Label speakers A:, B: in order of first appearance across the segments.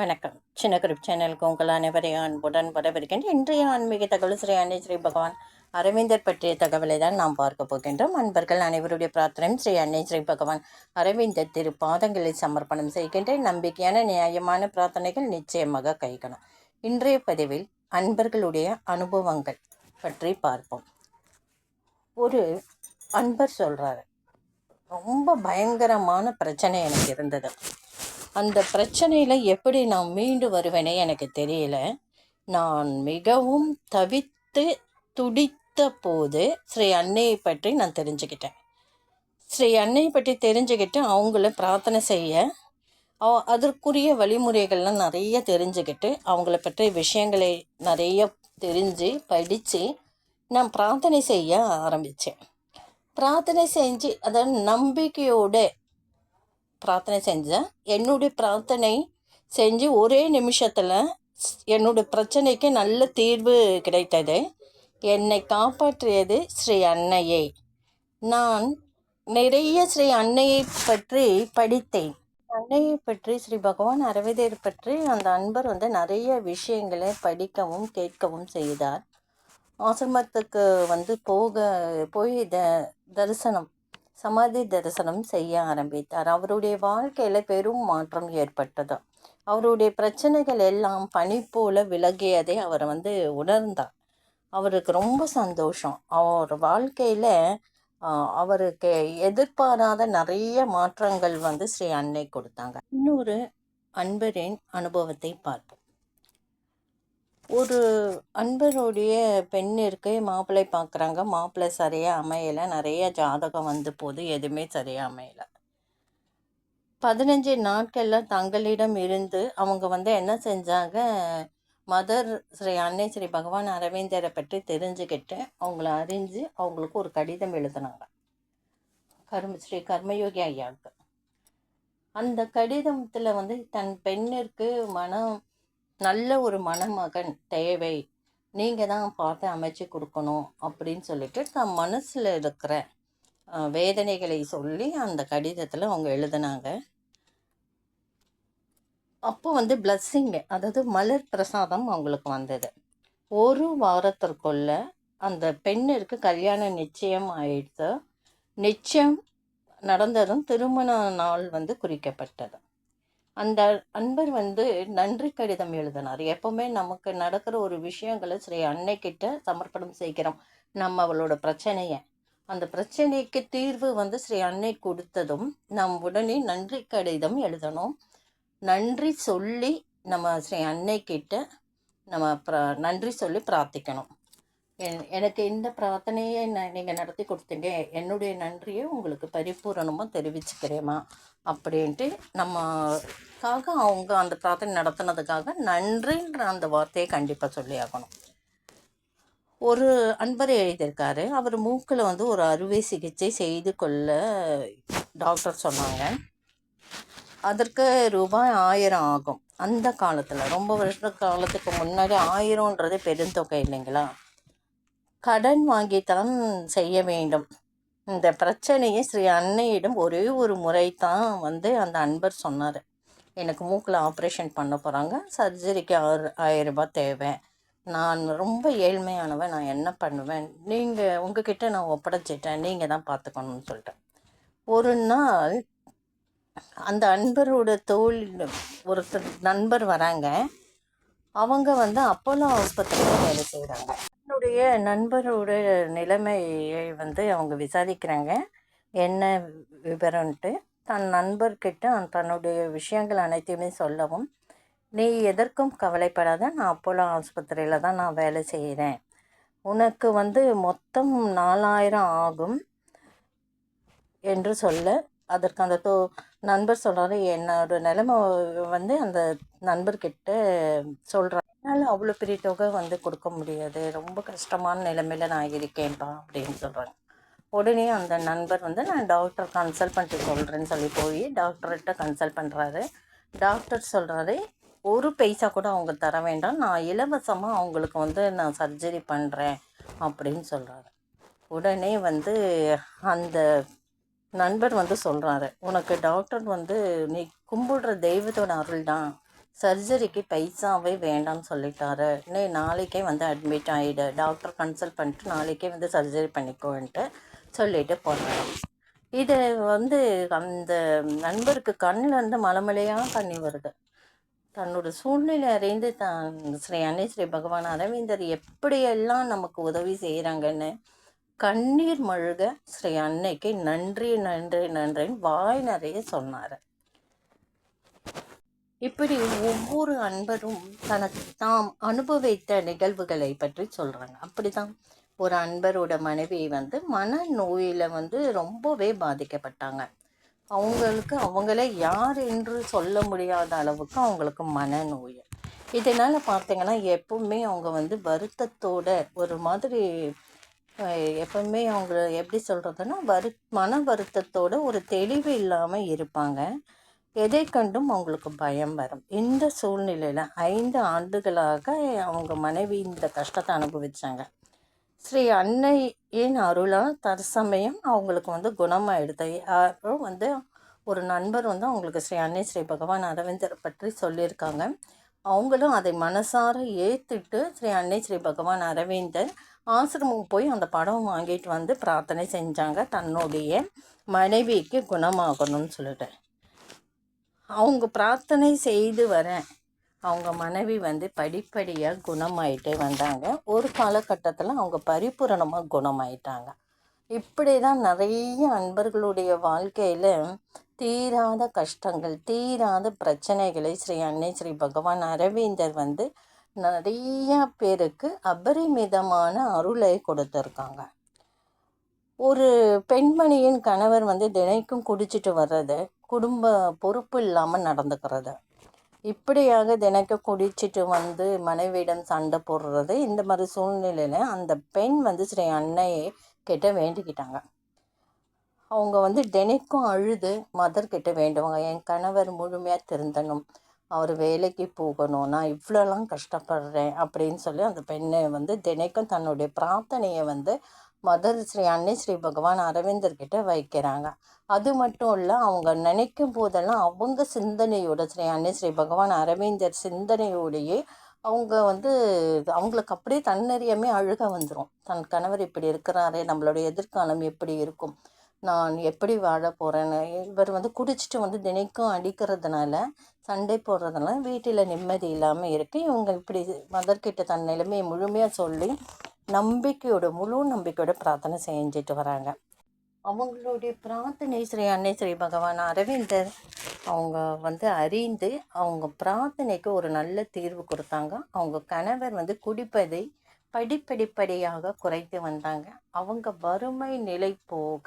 A: வணக்கம். சின்ன குரூப் சேனலுக்கு உங்கள் அனைவரையும் அன்புடன் வரவிருக்கின்ற இன்றைய ஆன்மீக தகவல் ஸ்ரீ அன்னை ஸ்ரீ பகவான் அரவிந்தர் பற்றிய தகவலை தான் நாம் பார்க்க போகின்றோம். அன்பர்கள் அனைவருடைய பிரார்த்தனையும் ஸ்ரீ அன்னை ஸ்ரீ பகவான் அரவிந்தர் திரு பாதங்களில் சமர்ப்பணம் செய்கின்ற நம்பிக்கையான நியாயமான பிரார்த்தனைகள் நிச்சயமாக கைகணும் இன்றைய பதிவில் அன்பர்களுடைய அனுபவங்கள் பற்றி பார்ப்போம். ஒரு அன்பர் சொல்கிறாரு ரொம்ப பயங்கரமான பிரச்சனை எனக்கு இருந்தது. அந்த பிரச்சனையில் எப்படி நான் மீண்டு வருவேனே எனக்கு தெரியல. நான் மிகவும் தவித்து துடித்த போது ஸ்ரீ அன்னையை பற்றி நான் தெரிஞ்சுக்கிட்டேன். ஸ்ரீ அன்னையை பற்றி தெரிஞ்சுக்கிட்டு அவங்கள பிரார்த்தனை செய்ய அதற்குரிய வழிமுறைகள்லாம் நிறைய தெரிஞ்சுக்கிட்டு அவங்கள பற்றிய விஷயங்களை நிறைய தெரிஞ்சு படித்து நான் பிரார்த்தனை செய்ய ஆரம்பித்தேன் பிரார்த்தனை செஞ்சு அதாவது நம்பிக்கையோடு பிரார்த்தனை செஞ்சேன். என்னுடைய பிரார்த்தனை செஞ்சு ஒரே நிமிஷத்தில் என்னுடைய பிரச்சனைக்கு நல்ல தீர்வு கிடைத்தது. என்னை காப்பாற்றியது ஸ்ரீ அன்னையை. நான் நிறைய ஸ்ரீ அன்னையை பற்றி படித்தேன். அன்னையை பற்றி ஸ்ரீ பகவான் அரவிந்தர் பற்றி அந்த அன்பர் வந்து நிறைய விஷயங்களை படிக்கவும் கேட்கவும் செய்தார். ஆசிரமத்துக்கு வந்து போக போய் த தரிசனம் சமாதி தரிசனம் செய்ய ஆரம்பித்தார். அவருடைய வாழ்க்கையில் பெரும் மாற்றம் ஏற்பட்டது. அவருடைய பிரச்சனைகள் எல்லாம் பனி போல விலகியதை அவர் வந்து உணர்ந்தார். அவருக்கு ரொம்ப சந்தோஷம். அவர் வாழ்க்கையில் அவருக்கு எதிர்பாராத நிறைய மாற்றங்கள் வந்து ஸ்ரீ அன்னை கொடுத்தாங்க. இன்னொரு அன்பரின் அனுபவத்தை பார்ப்போம். ஒரு அன்பருடைய பெண்ணிற்கு மாப்பிள்ளை பார்க்குறாங்க மாப்பிள்ளை சரியாக அமையலை. நிறைய ஜாதகம் வந்து போது எதுவுமே சரியாக அமையலை. பதினஞ்சு நாட்களில் தங்களிடம் இருந்து அவங்க வந்து என்ன செஞ்சாங்க? மதர் ஸ்ரீ அன்னை ஸ்ரீ பகவான் அரவிந்தரை பற்றி தெரிஞ்சுக்கிட்டு அவங்கள அறிஞ்சு அவங்களுக்கு ஒரு கடிதம் எழுதினாங்க. கர்ம ஸ்ரீ கர்மயோகி ஐயாவுக்கு. அந்த கடிதத்தில் வந்து தன் பெண்ணிற்கு மனம் நல்ல ஒரு மணமகன் தேவை. நீங்கள் தான் பார்த்து அமைச்சு கொடுக்கணும் அப்படின்னு சொல்லிட்டு தன் மனசில் இருக்கிற வேதனைகளை சொல்லி அந்த கடிதத்தில் அவங்க எழுதினாங்க. அப்போ வந்து பிளஸ்ஸிங் அதாவது மலர் பிரசாதம் அவங்களுக்கு வந்தது. ஒரு வாரத்திற்குள்ள அந்த பெண்ணிற்கு கல்யாணம் நிச்சயம் ஆயிடுச்சு நிச்சயம் நடந்ததும் திருமண நாள் வந்து குறிக்கப்பட்டது. அந்த அன்பர் வந்து நன்றி கடிதம் எழுதினார். எப்பவுமே நமக்கு நடக்கிற ஒரு விஷயங்களை ஸ்ரீ அன்னைக்கிட்ட சமர்ப்பணம் செய்கிறோம். நம்ம அவளோட பிரச்சனையை. அந்த பிரச்சனைக்கு தீர்வு வந்து ஸ்ரீ அன்னை கொடுத்ததும் நாம் உடனே நன்றி கடிதம் எழுதணும். நன்றி சொல்லி நம்ம ஸ்ரீ அன்னைக்கிட்ட நம்ம ப்ர நன்றி சொல்லி பிரார்த்திக்கணும். எனக்கு இந்த பிரார்த்தனையை நீங்கள் நடத்தி கொடுத்தீங்க. என்னுடைய நன்றியை உங்களுக்கு பரிபூரணமாக தெரிவிச்சுக்கிறேம்மா அப்படின்ட்டு நம்மக்காக அவங்க அந்த பிரார்த்தனை நடத்துனதுக்காக நன்றின்ற அந்த வார்த்தையை கண்டிப்பாக சொல்லி ஆகணும். ஒரு அன்பர் எழுதியிருக்காரு. அவர் மூக்கில் வந்து ஒரு அறுவை சிகிச்சை செய்து கொள்ள டாக்டர் சொன்னாங்க. அதற்கு ரூபாய் ஆயிரம் ஆகும். அந்த காலத்தில் ரொம்ப வருஷ காலத்துக்கு முன்னாடி ஆயிரம்ன்றது பெருந்தொகை இல்லைங்களா? கடன் வாங்கித்தான் செய்ய வேண்டும். இந்த பிரச்சனையை ஸ்ரீ அன்னையிடம் ஒரே ஒரு முறை தான் வந்து அந்த அன்பர் சொன்னார். எனக்கு மூக்கில் ஆப்ரேஷன் பண்ண போகிறாங்க சர்ஜரிக்கு ஆறு ஆயிரம் ரூபாய் தேவை. நான் ரொம்ப ஏழ்மையானவன். நான் என்ன பண்ணுவேன்? நீங்கள் உங்ககிட்ட நான் ஒப்படைச்சிட்டேன். நீங்கள் தான் பார்த்துக்கணும்னு சொல்லிட்டேன். ஒரு நாள் அந்த அன்பரோட தோல் ஒருத்தர் நண்பர் வராங்க. அவங்க வந்து அப்போலோ ஆஸ்பத்திரியில் வேலை செய்கிறாங்க என்னுடைய நண்பரோட நிலைமையை வந்து அவங்க விசாரிக்கிறாங்க. என்ன விவரம்ன்ட்டு தன் நண்பர்கிட்ட தன்னுடைய விஷயங்கள் அனைத்தையுமே சொல்லவும் நீ எதற்கும் கவலைப்படாத நான் அப்போலோ ஆஸ்பத்திரியில் தான் நான் வேலை செய்கிறேன் உனக்கு வந்து மொத்தம் நாலாயிரம் ஆகும் என்று சொல்ல அதற்கு அந்த தோ நண்பர் சொல்கிறாரு என்னோட நிலைமை வந்து அந்த நண்பர்கிட்ட சொல்கிறார் என்னால் அவ்வளோ பெரிய தொகை வந்து கொடுக்க முடியாது. ரொம்ப கஷ்டமான நிலைமையில நான் இருக்கேன்ப்பா அப்படின்னு சொல்கிறாங்க உடனே அந்த நண்பர் வந்து நான் டாக்டர் கன்சல்ட் பண்ணிட்டு சொல்கிறேன்னு சொல்லி போய் டாக்டர்கிட்ட கன்சல்ட் பண்ணுறாரு டாக்டர் சொல்கிறாரு ஒரு பைசா கூட அவங்க தர வேண்டாம். நான் இலவசமாக அவங்களுக்கு வந்து நான் சர்ஜரி பண்ணுறேன் அப்படின்னு சொல்கிறாரு உடனே வந்து அந்த நண்பர் வந்து சொல்கிறாரு உனக்கு டாக்டர் வந்து நீ கும்பிடுற தெய்வத்தோட அருள் தான். சர்ஜரிக்கு பைசாவே வேண்டாம்னு சொல்லிட்டாரு. நீ நாளைக்கே வந்து அட்மிட் ஆகிடு டாக்டர் கன்சல்ட் பண்ணிட்டு நாளைக்கே வந்து சர்ஜரி பண்ணிக்கோன்ட்டு சொல்லிட்டு போனாங்க இது வந்து அந்த நண்பருக்கு கண்ணில் இருந்து மலமலையாக தண்ணி வருது. தன்னோட சூழ்நிலை அறிந்து தான் ஸ்ரீ அன்னை ஸ்ரீ பகவான் அரவிந்தர் எப்படியெல்லாம் நமக்கு உதவி செய்கிறாங்கன்னு கண்ணீர் மழுக ஸ்ரீ அன்னைக்கு நன்றி நன்றி நன்றின்னு வாய் நிறைய சொன்னார். இப்படி ஒவ்வொரு அன்பரும் தனக்கு தாம் அனுபவித்த நிகழ்வுகளை பற்றி சொல்கிறாங்க அப்படிதான் ஒரு அன்பரோட மனைவி வந்து மன நோயில் வந்து ரொம்பவே பாதிக்கப்பட்டாங்க. அவங்களுக்கு அவங்களே யார் என்று சொல்ல முடியாத அளவுக்கு அவங்களுக்கு மனநோய் இதனால் பார்த்தீங்கன்னா எப்பவுமே அவங்க வந்து வருத்தத்தோட ஒரு மாதிரி எப்பவுமே அவங்க எப்படி சொல்கிறதுன்னா வரு மன வருத்தத்தோட ஒரு தெளிவு இல்லாமல் இருப்பாங்க. எதை கண்டும் அவங்களுக்கு பயம் வரும். இந்த சூழ்நிலையில் ஐந்து ஆண்டுகளாக அவங்க மனைவி இந்த கஷ்டத்தை அனுபவித்தாங்க ஸ்ரீ அன்னையின் அருளாக தற்சமயம் அவங்களுக்கு வந்து குணமாயிடுது. அப்புறம் வந்து ஒரு நண்பர் வந்து அவங்களுக்கு ஸ்ரீ அன்னை ஸ்ரீ பகவான் அரவிந்தர் பற்றி சொல்லியிருக்காங்க. அவங்களும் அதை மனசார ஏற்றுட்டு ஸ்ரீ அன்னை ஸ்ரீ பகவான் அரவிந்தர் ஆசிரமம் போய் அந்த படம் வாங்கிட்டு வந்து பிரார்த்தனை செஞ்சாங்க. தன்னுடைய மனைவிக்கு குணமாகணும்னு சொல்லிட்டு. அவங்க பிரார்த்தனை செய்து வரேன். அவங்க மனைவி வந்து படிப்படியாக குணமாயிட்டே வந்தாங்க. ஒரு காலகட்டத்தில் அவங்க பரிபூரணமாக குணமாயிட்டாங்க. இப்படி தான் நிறைய அன்பர்களுடைய வாழ்க்கையில் தீராத கஷ்டங்கள் தீராத பிரச்சனைகளை ஸ்ரீ அன்னை ஸ்ரீ பகவான் அரவிந்தர் வந்து நிறைய பேருக்கு அபரிமிதமான அருளை கொடுத்துருக்காங்க. ஒரு பெண்மணியின் கணவர் வந்து தினைக்கும் குடிச்சிட்டு வர்றது குடும்ப பொறுப்பு இல்லாமல் நடந்துக்கிறது. இப்படியாக தினைக்கும் குடிச்சிட்டு வந்து மனைவியிடம் சண்டை போடுறது இந்த மாதிரி சூழ்நிலையில் அந்த பெண் வந்து ஸ்ரீ அன்னையை கிட்ட வேண்டிக்கிட்டாங்க. அவங்க வந்து தினைக்கும் அழுது மதர் கிட்ட வேண்டுவாங்க என் கணவர் முழுமையாக திருந்தணும். அவர் வேலைக்கு போகணும். நான் இவ்வளோலாம் கஷ்டப்படுறேன். அப்படின்னு சொல்லி அந்த பெண்ணை வந்து தினைக்கும் தன்னுடைய பிரார்த்தனையை வந்து மதர் ஸ்ரீ அன்னை ஸ்ரீ பகவான் அரவிந்தர்கிட்ட வைக்கிறாங்க. அது மட்டும் இல்லை அவங்க நினைக்கும் போதெல்லாம் அவங்க சிந்தனையோட ஸ்ரீ அன்னை ஸ்ரீ பகவான் அரவிந்தர் சிந்தனையோடையே அவங்க வந்து அவங்களுக்கு அப்படியே தன்னறியாமே அழுக வந்துடும் தன் கணவர் இப்படி இருக்கிறாரே நம்மளுடைய எதிர்காலம் எப்படி இருக்கும்? நான் எப்படி வாழ போகிறேன்னு இவர் வந்து குடிச்சிட்டு வந்து தினைக்கும் அடிக்கிறதுனால சண்டை போடுறதுனால வீட்டில் நிம்மதி இல்லாமல் இருக்குது இவங்க இப்படி மதர்கிட்ட தன் நிலைமையை முழுமையாக சொல்லி நம்பிக்கையோட முழு நம்பிக்கையோட பிரார்த்தனை செஞ்சுட்டு வராங்க. அவங்களுடைய பிரார்த்தனை ஸ்ரீ அன்னை ஸ்ரீ பகவான் அரவிந்தர் அவங்க வந்து அறிந்து அவங்க பிரார்த்தனைக்கு ஒரு நல்ல தீர்வு கொடுத்தாங்க. அவங்க கணவர் வந்து குடிப்பதை படிப்படிப்படியாக குறைத்து வந்தாங்க. அவங்க வறுமை நிலை போக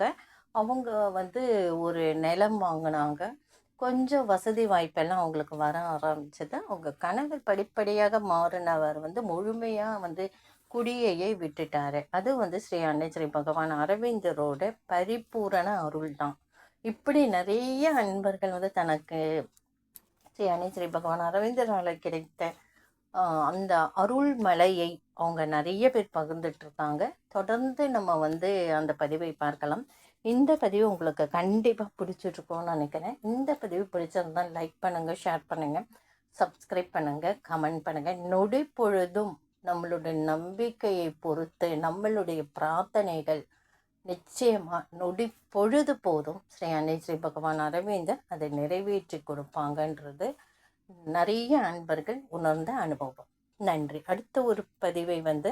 A: அவங்க வந்து ஒரு நிலம் வாங்கினாங்க. கொஞ்சம் வசதி வாய்ப்பெல்லாம் அவங்களுக்கு வர ஆரம்பிச்சது. அவங்க கணவர் படிப்படியாக மாறினவர் வந்து முழுமையாக வந்து குடியையை விட்டுட்டாரு. அது வந்து ஸ்ரீ அன்னை ஸ்ரீ பகவான் அரவிந்தரோட பரிபூரண அருள் தான் இப்படி நிறைய அன்பர்கள் வந்து தனக்கு ஸ்ரீ அன்னை ஸ்ரீ பகவான் அரவிந்தரால் கிடைத்த அந்த அருள் மலையை அவங்க நிறைய பேர் பகிர்ந்துட்டு இருக்காங்க தொடர்ந்து நம்ம வந்து அந்த பதிவை பார்க்கலாம். இந்த பதிவு உங்களுக்கு கண்டிப்பாக பிடிச்சிருக்கும்னு நினைக்கிறேன். இந்த பதிவு பிடிச்சிருந்தால் லைக் பண்ணுங்கள் ஷேர் பண்ணுங்கள் சப்ஸ்கிரைப் பண்ணுங்கள் கமெண்ட் பண்ணுங்கள் நொடி பொழுதும் நம்மளுடைய நம்பிக்கையை பொறுத்து நம்மளுடைய பிரார்த்தனைகள் நிச்சயமாக நொடி பொழுது போதும். ஸ்ரீ அன்னை ஸ்ரீ பகவான் அரவிந்தர் அதை நிறைவேற்றி கொடுப்பாங்கன்றது நிறைய அன்பர்கள் உணர்ந்த அனுபவம். நன்றி. அடுத்த ஒரு பதிவை வந்து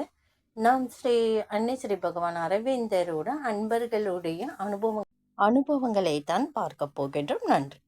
A: நாம் ஸ்ரீ அன்னை ஸ்ரீ பகவான் அரவிந்தரோட அன்பர்களுடைய அனுபவம் அனுபவங்களை தான் பார்க்க போகின்றோம். நன்றி.